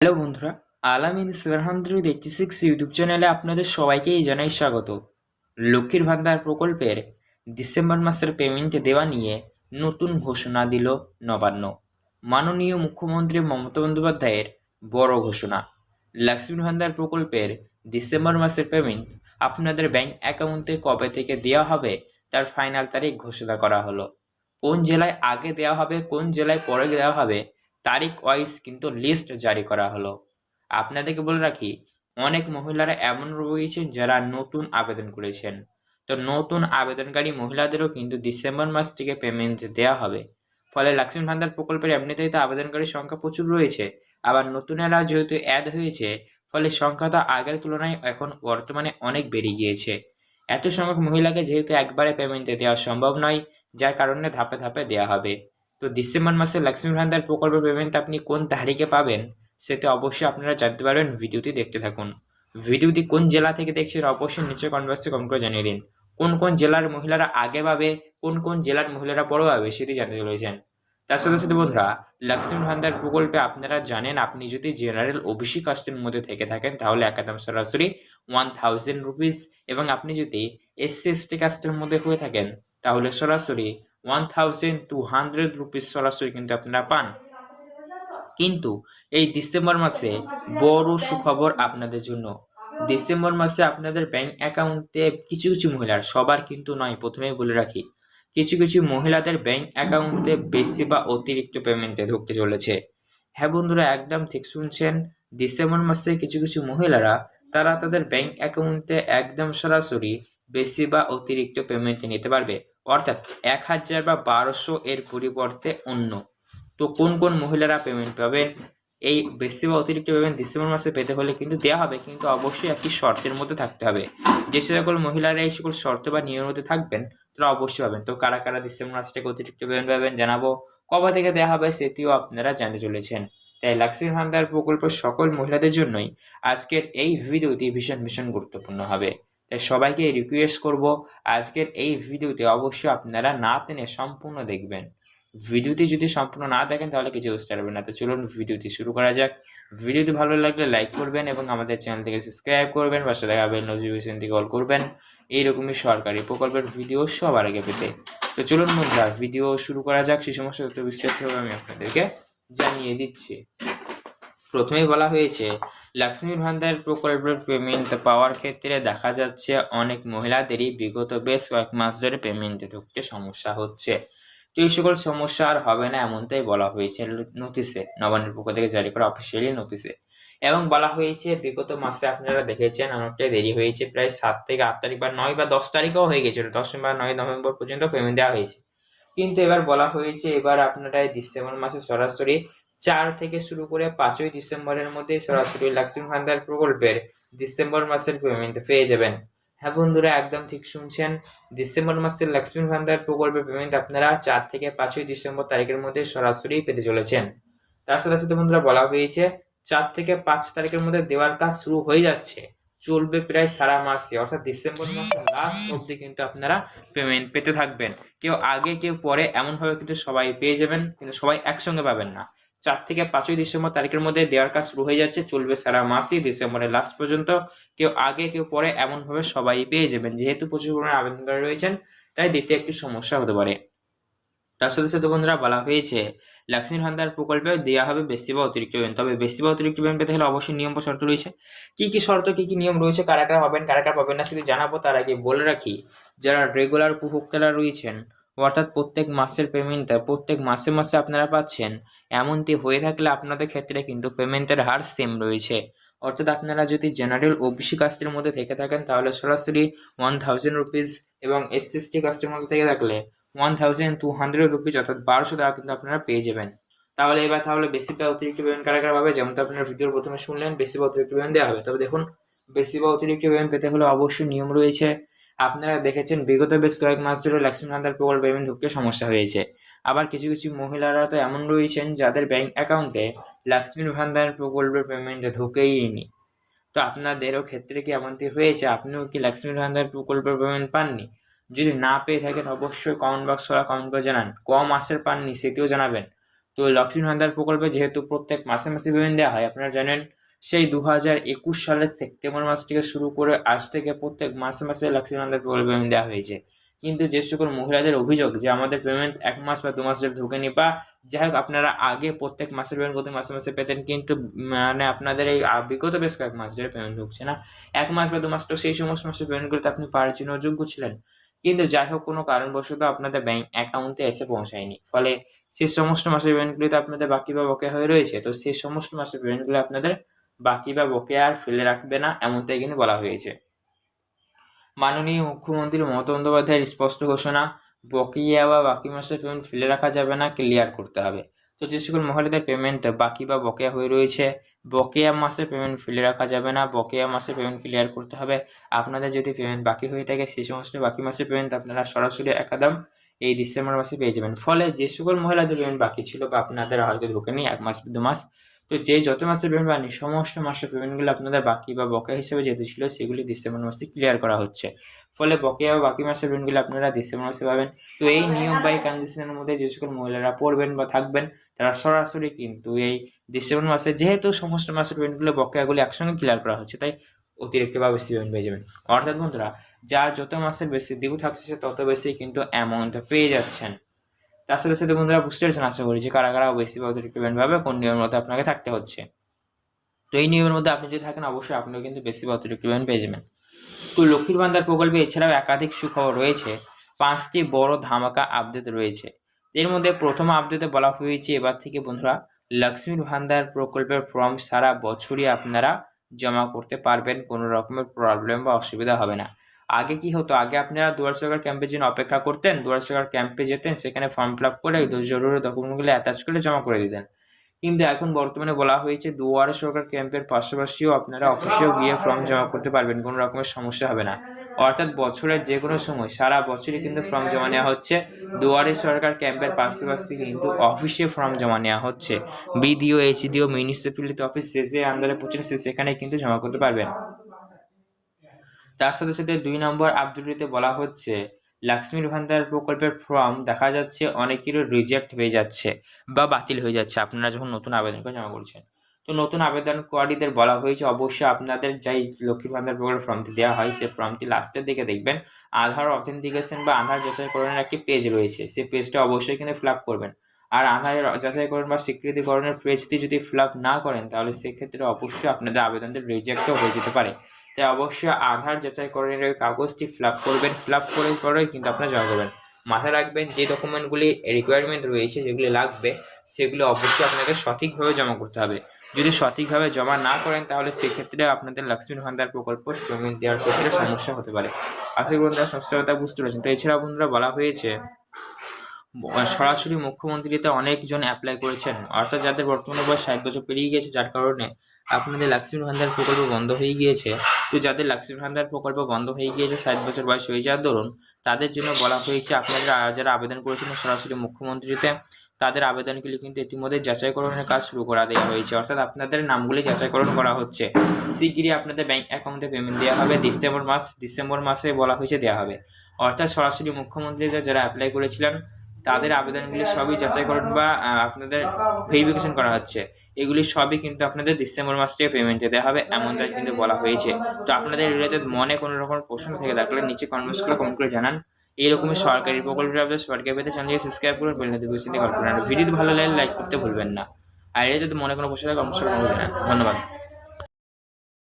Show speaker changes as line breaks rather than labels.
Hello বন্ধুরা Alamin seven hundred eighty six YouTube চ্যানেলে আপনাদের সবাইকেই জানাই স্বাগত। লক্ষ্মীর ভান্ডার প্রকল্পের ডিসেম্বর মাসের পেমেন্ট দেওয়া নিয়ে নতুন ঘোষণা দিল নবান্ন। মাননীয় মুখ্যমন্ত্রী মমতা বন্দ্যোপাধ্যায়ের বড় ঘোষণা। লক্ষ্মীর ভান্ডার প্রকল্পের ডিসেম্বর মাসের পেমেন্ট আপনাদের ব্যাংক অ্যাকাউন্টে কবে থেকে দেওয়া হবে, তার ফাইনাল তারিখ ঘোষণা করা হলো। কোন জেলায় আগে দেওয়া হবে, কোন জেলায় পরে দেওয়া হবে তারিখ ওয়াইজ কিন্তু লিস্ট জারি করা হলো। আপনাদেরকে বলে রাখি, অনেক মহিলারা এমন রয়েছেন যারা নতুন আবেদন করেছেন। তো নতুন আবেদনকারী মহিলাদেরও কিন্তু ডিসেম্বর মাস থেকে পেমেন্ট দেওয়া হবে। ফলে লক্ষ্মী ভান্ডার প্রকল্পের এমনিতেই তো আবেদনকারীর সংখ্যা প্রচুর রয়েছে, আবার নতুনেরা যেহেতু অ্যাড হয়েছে, ফলে সংখ্যা সংখ্যাটা আগের তুলনায় এখন বর্তমানে অনেক বেড়ে গিয়েছে। এত সংখ্যক মহিলাকে যেহেতু একবারে পেমেন্ট দেওয়া সম্ভব নয়, যার কারণে ধাপে ধাপে দেওয়া হবে। তো ডিসেম্বর মাসে লক্ষ্মী ভান্ডার প্রকল্প পেমেন্ট আপনি কোন তারিখে পাবেন, সেটা অবশ্যই আপনারা জানতে পারবেন। ভিডিওটি দেখতে থাকুন। ভিডিওটি কোন জেলা থেকে দেখছেন, অবশ্যই নিচে কনভার্সে কমেন্ট করে জানিয়ে দিন। কোন কোন জেলার মহিলারা আগে পাবে, কোন কোন জেলার মহিলারা পরে পাবে, সেটি জানতে চলেছেন। তার সাথে সাথে বন্ধুরা লক্ষ্মী ভান্ডার প্রকল্পে আপনারা জানেন, আপনি যদি জেনারেল ওবিসি কাস্টের মধ্যে থেকে থাকেন, তাহলে একাদম সরাসরি ওয়ান থাউজেন্ড রুপিস এবং আপনি যদি এসসি এসটি কাস্টের মধ্যে হয়ে থাকেন, তাহলে সরাসরি one thousand two hundred rupees সরাসরি কিন্তু আপনারা পান। কিন্তু এই ডিসেম্বর মাসে বড় সুখবর আপনাদের জন্য। ডিসেম্বর মাসে আপনাদের ব্যাংক অ্যাকাউন্টে কিছু কিছু মহিলার, সবার কিন্তু নয়, প্রথমেই বলে রাখি, কিছু কিছু মহিলাদের ব্যাংক অ্যাকাউন্টে বেশি বা অতিরিক্ত পেমেন্টে ঢুকতে চলেছে। হ্যাঁ বন্ধুরা, একদম ঠিক শুনছেন ডিসেম্বর মাসে কিছু কিছু মহিলারা, তারা তাদের ব্যাংক অ্যাকাউন্টে একদম সরাসরি বেশি বা অতিরিক্ত পেমেন্ট নিতে পারবে। অর্থাৎ এক হাজার বা বারোশো এর পরিবর্তে অন্য। তো কোন কোন মহিলারা পেমেন্ট পাবেন? এই বেশি বা অতিরিক্ত পেমেন্ট ডিসেম্বর মাসে পেতে হলে কিন্তু দেওয়া হবে, কিন্তু অবশ্যই একটি শর্তের মধ্যে থাকতে হবে। যে সকল মহিলারা এই সকল শর্ত বা নিয়মের মধ্যে থাকবেন, তারা অবশ্যই পাবেন। তো কারা কারা ডিসেম্বর মাস থেকে অতিরিক্ত পেমেন্ট পাবেন জানাব। কবে থেকে দেওয়া হবে সেটিও আপনারা জানতে চলেছেন। তাই লাক্সির ভান্ডার প্রকল্প সকল মহিলাদের জন্যই আজকের এই ভিডিওটি ভীষণ ভীষণ গুরুত্বপূর্ণ হবে। তাই সবাইকে রিকোয়েস্ট করব আজকের এই ভিডিওতে অবশ্যই আপনারা না টেনে সম্পূর্ণ দেখবেন। ভিডিওটি যদি সম্পূর্ণ না দেখেন তাহলে কিছু বুঝতে পারবেন না। তো চলুন ভিডিওটি শুরু করা যাক। ভিডিওটি ভালো লাগলে লাইক করবেন এবং আমাদের চ্যানেল থেকে সাবস্ক্রাইব করবেন, পাশে দেখা বেল নোটিফিকেশন থেকে কল করবেন। এইরকমই সরকারি প্রকল্পের ভিডিও সবার আগে পেতে। তো চলুন বন্ধুরা, ভিডিও শুরু করা যাক। সেই সমস্ত তথ্য বিস্তারিতভাবে আমি আপনাদেরকে জানিয়ে দিচ্ছি। প্রথমেই বলা হয়েছে লক্ষ্মী ভান্ডার প্রকল্পের পেমেন্ট পাওয়ার ক্ষেত্রে দেখা যাচ্ছে অনেক মহিলাদেরই বিগত বেশ কয়েক মাস ধরে পেমেন্টে ঢুকতে সমস্যা হচ্ছে। তো এই সকল সমস্যা আর হবে না এমনটাই বলা হয়েছে নোটিশে, নবান্নের পক্ষ থেকে জারি করা অফিসিয়ালি নোটিশে। এবং বলা হয়েছে, বিগত মাসে আপনারা দেখেছেন অনেকটাই দেরি হয়েছে, প্রায় সাত থেকে আট তারিখ বা নয় বা দশ তারিখও হয়ে গেছিল, দশ বা নয় নভেম্বর পর্যন্ত পেমেন্ট দেওয়া হয়েছে। কিন্তু এবার বলা হয়েছে, এবার আপনারা ডিসেম্বর মাসে সরাসরি চার থেকে শুরু করে পাঁচই ডিসেম্বরের মধ্যে সরাসরি লক্ষ্মী ভান্ডার প্রকল্পের ডিসেম্বর মাসের পেমেন্ট পেয়ে যাবেন। হ্যাঁ বন্ধুরা, একদম ঠিক শুনছেন। ডিসেম্বর মাসের লক্ষ্মী ভান্ডার প্রকল্পের পেমেন্ট আপনারা চার থেকে পাঁচই ডিসেম্বর তারিখের মধ্যে সরাসরি পেতে চলেছেন। তার সাথে সাথে বন্ধুরা বলা হয়েছে, চার থেকে পাঁচ তারিখের মধ্যে দেওয়ার কাজ শুরু হয়ে যাচ্ছে। চলবে প্রায় সারা মাসে অর্থাৎ ডিসেম্বর মাসের লাস্ট অবধি কিন্তু আপনারা পেমেন্ট পেতে থাকবেন। কেউ আগে, কেউ পরে এমনভাবে কিন্তু সবাই পেয়ে যাবেন, কিন্তু সবাই একসঙ্গে পাবেন না। চার থেকে পাঁচই ডিসেম্বর তারিখের মধ্যে দেওয়ার কাজ শুরু হয়ে যাচ্ছে, চলবে সারা মাসই ডিসেম্বরের লাস্ট পর্যন্ত। কেউ আগে, কেউ পরে এমনভাবে সবাই পেয়ে যাবেন। যেহেতু প্রচুর পরিমাণে আবেদনকারী রয়েছেন, তাই দিতে একটু সমস্যা হতে পারে। তার সাথে সাথে বন্ধুরা বলা হয়েছে লক্ষ্মীর ভান্ডার প্রকল্পে দেওয়া হবে বেশি বা অতিরিক্ত পেমেন্ট তবে বেশি বা অতিরিক্ত পেমেন্ট পেতে হলে অবশ্যই নিয়ম বা শর্ত রয়েছে। কি কি শর্ত, কি কি নিয়ম রয়েছে, কারা কারা হবেন, কারা কারা পাবেন না সেটি জানাব। তার আগে বলে রাখি, যারা রেগুলার উপভোক্তারা রয়েছেন অর্থাৎ প্রত্যেক মাসের পেমেন্টটা প্রত্যেক মাসে মাসে আপনারা পাচ্ছেন। এমনটি হয়ে থাকলে আপনাদের ক্ষেত্রে কিন্তু পেমেন্টের হার সেম রয়েছে। অর্থাৎ আপনারা যদি জেনারেল ওবিসি কাস্টের মধ্যে থেকে থাকেন, তাহলে সরাসরি ওয়ান থাউজেন্ড রুপিস এবং এসসি এসটি কাস্টের মধ্যে থেকে থাকলে one thousand two hundred rupees অর্থাৎ বারোশো টাকা কিন্তু আপনারা পেয়ে যাবেন। তাহলে এবার তাহলে বেশি বা অতিরিক্ত পেমেন্ট কারা কারা পাবে? যেমন আপনার ভিডিওর প্রথমে শুনলেন বেশি বা অতিরিক্ত পেমেন্ট দেওয়া হবে। তবে দেখুন বেশি বা অতিরিক্ত পেমেন্ট পেতে হলে অবশ্যই নিয়ম রয়েছে। আপনারা দেখেছেন, বিগত বেশ কয়েক মাস ধরে লক্ষ্মী ভান্ডার প্রকল্প পেমেন্ট ঢুকতে সমস্যা হয়েছে। আবার কিছু কিছু মহিলারা তো এমন রয়েছেন, যাদের ব্যাংক অ্যাকাউন্টে লক্ষ্মীর ভান্ডার প্রকল্পের পেমেন্ট ঢুকেই নি। তো আপনাদেরও ক্ষেত্রে কি এমনটি হয়েছে? আপনিও কি লক্ষ্মীর ভান্ডার প্রকল্পের পেমেন্ট পাননি? যদি না পেয়ে থাকেন, অবশ্যই কমেন্ট বক্স করা কমেন্ট করে জানান। ক মাসের পাননি, সেটিও জানাবেন। তো লক্ষ্মীর ভান্ডার প্রকল্পে যেহেতু প্রত্যেক মাসে মাসে পেমেন্ট দেওয়া হয়, আপনারা জানেন সেই দু হাজার একুশ সালের সেপ্টেম্বর মাস থেকে শুরু করে আজ থেকে প্রত্যেক মাসে মাসে লক্ষ্মীর ভান্ডার পেমেন্ট দেওয়া হয়েছে। কিন্তু যে সকল মহিলাদের অভিযোগ যে আমাদের পেমেন্ট এক মাস বা দু মাস ধরে ঢোকেনি বা যাই হোক আপনারা আগে প্রত্যেক মাসের পেমেন্ট প্রতি মাসে মাসে পেতেন কিন্তু মানে আপনাদের এই বিগত বেশ কয়েক মাস ধরে পেমেন্ট ঢুকছে না। এক মাস বা দু মাস তো সেই সমস্ত মাসের পেমেন্টগুলোতে আপনি পাওয়ার যোগ্য ছিলেন। কিন্তু যাই হোক কোনো কারণবশত আপনাদের ব্যাংক অ্যাকাউন্টে এসে পৌঁছায়নি। ফলে সেই সমস্ত মাসের পেমেন্টগুলিতে আপনাদের বাকি বা বকেয়া হয়ে রয়েছে। তো সেই সমস্ত মাসের পেমেন্টগুলো আপনাদের বাকি বা বকেয়া আর ফেলে রাখবে না, এমনটাই কিন্তু বলা হয়েছে। মাননীয় মুখ্যমন্ত্রী মমতা বন্দ্যোপাধ্যায়ের স্পষ্ট ঘোষণা, বকেয়া বা বাকি মাসের পেমেন্ট ফেলে রাখা যাবে না ক্লিয়ার করতে হবে। তো যে সকল মহিলাদের পেমেন্ট বাকি বা বকেয়া হয়ে রয়েছে, বকেয়া মাসের পেমেন্ট ফেলে রাখা যাবে না, বকেয়া মাসের পেমেন্ট ক্লিয়ার করতে হবে। আপনাদের যদি পেমেন্ট বাকি হয়ে থাকে, সেই সমস্ত বাকি মাসের পেমেন্ট আপনারা সরাসরি একাদম এই ডিসেম্বর মাসে পেয়ে যাবেন। ফলে যে সকল মহিলাদের পেমেন্ট বাকি ছিল বা আপনাদের হয়তো ঢোকেনি এক মাস, দু মাস তো যে যত মাসের পেমেন্ট বানি সমস্ত মাসের পেমেন্টগুলো আপনাদের বাকি বা বকেয়া হিসেবে যেহেতু ছিল, সেগুলি ডিসেম্বর মাসে ক্লিয়ার করা হচ্ছে। ফলে বকেয়া বা বাকি মাসের পেমেন্টগুলো আপনারা ডিসেম্বর মাসে পাবেন। তো এই নিয়ম বা এই কন্ডিশনের মধ্যে যে সকল মহিলারা পড়বেন বা থাকবেন, তারা সরাসরি কিন্তু এই ডিসেম্বর মাসে যেহেতু সমস্ত মাসের পেমেন্টগুলো বকেয়াগুলি একসঙ্গে ক্লিয়ার করা হচ্ছে, তাই অতিরিক্ত বা বেশি পেমেন্ট পেয়ে যাবেন। অর্থাৎ বন্ধুরা, যার যত মাসের বেশি ডিউ থাকছে তত বেশি কিন্তু অ্যামাউন্ট পেয়ে যাচ্ছেন। তার সাথে সাথে বন্ধুরা বুঝতে পেরেছেন আশা করি যে কারা কারা বেশি বা পেমেন্ট পাবে কোন নিয়মের মধ্যে আপনাকে থাকতে হচ্ছে। তো এই নিয়মের মধ্যে আপনি যদি থাকেন, অবশ্যই আপনিও কিন্তু বেশি বা পেমেন্ট পেয়ে যাবেন। তো লক্ষ্মীর ভান্ডার প্রকল্পে এছাড়াও একাধিক সুখবর রয়েছে। পাঁচটি বড় ধামাকা আপডেট রয়েছে। এর মধ্যে প্রথম আপডেটে বলা হয়েছে, এবার থেকে বন্ধুরা লক্ষ্মীর ভান্ডার প্রকল্পের ফর্ম সারা বছরই আপনারা জমা করতে পারবেন, কোনো রকমের প্রবলেম বা অসুবিধা হবে না। আগে কি হতো? আগে আপনারা দুয়ার সরকার ক্যাম্পের জন্য অপেক্ষা করতেন, দুয়ার সরকার ক্যাম্পে যেতেন, সেখানে ফর্ম ফিল আপ করে জরুরি ডকুমেন্টগুলো অ্যাটাচ করে জমা করে দিতেন। কিন্তু এখন বর্তমানে বলা হয়েছে দুয়ারে সরকার ক্যাম্পের পাশাপাশিও আপনারা অফিসেও গিয়ে ফর্ম জমা করতে পারবেন, কোনো রকমের সমস্যা হবে না। অর্থাৎ বছরের যে কোনো সময়, সারা বছরই কিন্তু ফর্ম জমা নেওয়া হচ্ছে। দুয়ারে সরকার ক্যাম্পের পাশাপাশি কিন্তু অফিসে ফর্ম জমা নেওয়া হচ্ছে। বিডিও এইচডিও মিউনিসিপ্যালিটি অফিস যে যে আন্দারে পড়ছেন সে সেখানে কিন্তু জমা করতে পারবেন। তার সাথে সাথে দুই নম্বর আপডেটটিতে বলা হচ্ছে লক্ষ্মীর ভান্ডার প্রকল্পের ফর্ম দেখা যাচ্ছে অনেকেরও রিজেক্ট হয়ে যাচ্ছে বা বাতিল হয়ে যাচ্ছে। আপনারা যখন নতুন আবেদন করে জমা করছেন, তো নতুন আবেদনকারীদের বলা হয়েছে, অবশ্যই আপনাদের যাই লক্ষ্মীর ভান্ডার প্রকল্পের ফর্মটি দেওয়া হয় সেই ফর্মটি লাস্টের দিকে দেখবেন। আধার অথেন্টিকেশন বা আধার যাচাইকরণের একটি পেজ রয়েছে সেই পেজটা অবশ্যই কিন্তু ফিল আপ করবেন। আর আধার যাচাইকরণ বা স্বীকৃতিকরণের পেজটি যদি ফিল আপ না করেন, তাহলে সেক্ষেত্রে অবশ্যই আপনাদের আবেদনটি রিজেক্টও হয়ে যেতে পারে। তাই অবশ্যই আধার যাচাইকরণের ওই কাগজটি ফিল আপ করবেন ফিল আপ করে পরেই কিন্তু আপনারা জমা করবেন। মাথায় রাখবেন যে ডকুমেন্টগুলি রিকোয়ারমেন্ট রয়েছে, যেগুলি লাগবে, সেগুলো অবশ্যই আপনাকে সঠিকভাবে জমা করতে হবে। যদি সঠিকভাবে জমা না করেন, তাহলে সেক্ষেত্রে আপনাদের লক্ষ্মীর ভান্ডার প্রকল্প পেমেন্ট দেওয়ার ক্ষেত্রে সমস্যা হতে পারে। আশা করি বন্ধুরা সমস্ত কথা বুঝতে পেরেছেন। তো এছাড়াও বন্ধুরা বলা হয়েছে সরাসরি মুখ্যমন্ত্রীতে অনেকজন অ্যাপ্লাই করেছেন। অর্থাৎ যাদের বর্তমানে বয়স ষাট বছর পেরিয়ে গেছে যার কারণে আপনাদের লক্ষ্মীর ভান্ডার প্রকল্প বন্ধ হয়ে গিয়েছে। তো যাদের লক্ষ্মীর ভান্ডার প্রকল্প বন্ধ হয়ে গিয়েছে, ষাট বছর বয়স হয়ে যাওয়ার দরুন, তাদের জন্য বলা হয়েছে, আপনারা যারা আবেদন করেছিলেন সরাসরি মুখ্যমন্ত্রীতে, তাদের আবেদনগুলি কিন্তু ইতিমধ্যে যাচাইকরণের কাজ শুরু করা দেওয়া হয়েছে। অর্থাৎ আপনাদের নামগুলি যাচাইকরণ করা হচ্ছে। শিগগিরই আপনাদের ব্যাংক অ্যাকাউন্টে পেমেন্ট দেওয়া হবে। ডিসেম্বর মাস, ডিসেম্বর মাসে বলা হয়েছে দেওয়া হবে। অর্থাৎ সরাসরি মুখ্যমন্ত্রীদের যারা অ্যাপ্লাই করেছিলেন তাদের আবেদনগুলি সবই যাচাইকরণ বা আপনাদের ভেরিফিকেশন করা হচ্ছে। এগুলি সবই কিন্তু আপনাদের ডিসেম্বর মাস থেকে পেমেন্টে দেওয়া হবে এমনটাই কিন্তু বলা হয়েছে। তো আপনাদের রিলেটেড মনে কোনো রকম প্রশ্ন থেকে থাকলে নিচে কমেন্টস করে কমেন্ট করে জানান। এইরকমই সরকারি প্রকল্পের আপনাদের সরকারি পেতে চ্যানেলকে সাবস্ক্রাইব করুন, বেল নোটিফিকেশন দিয়ে কল করুন ভিডিও ভালো লাগলে লাইক করতে ভুলবেন না। আর এর যদি মনে কোনো প্রশ্ন থাকে কমেন্ট জানান। ধন্যবাদ।